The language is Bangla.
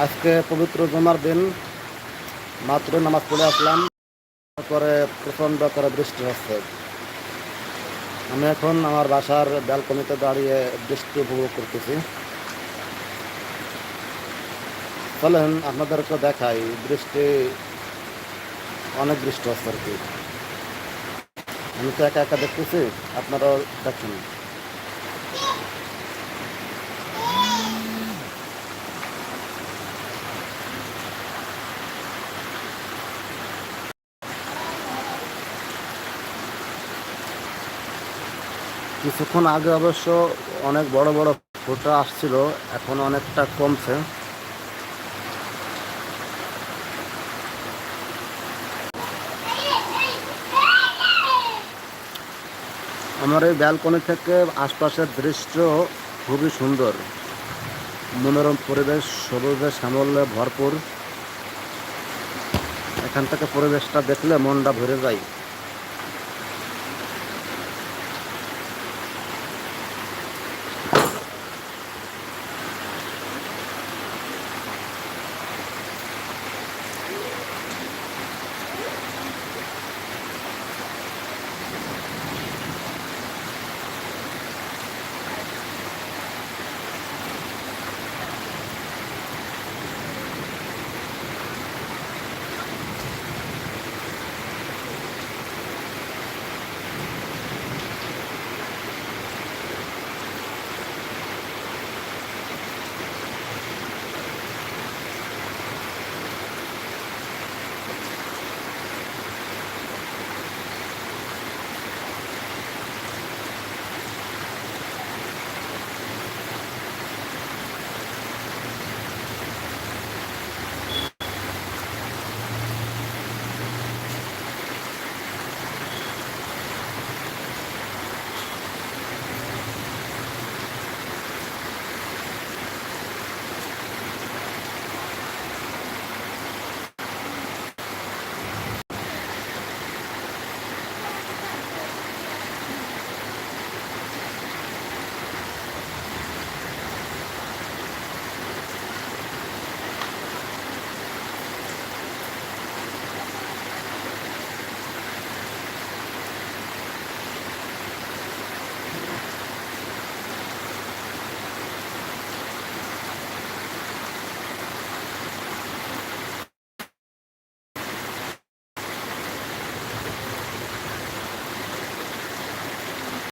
আজকে পবিত্র জুমার দিন মাত্র নামাজ পড়ে আসলাম করে প্রচণ্ড করে বৃষ্টি হচ্ছে। আমি এখন আমার বাসার ব্যালকনিতে দাঁড়িয়ে বৃষ্টি উপভোগ করতেছি। চলেন, আপনাদেরকে দেখাই বৃষ্টি, অনেক বৃষ্টি হচ্ছে আর কি। আমি তো একা একা দেখতেছি, আপনারাও দেখেন। কিছুক্ষণ আগে অবশ্য অনেক বড় বড় ফোটা আসছিল, এখন অনেকটা কমছে। আমার এই ব্যালকনি থেকে আশপাশের দৃশ্য খুবই সুন্দর। মনোরম পরিবেশ, সবুজে শ্যামলে ভরপুর। এখান থেকে পরিবেশটা দেখলে মনটা ভরে যায়।